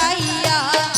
আশেকার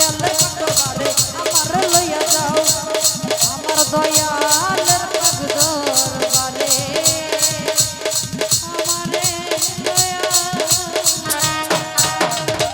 দয়ালের কত বারে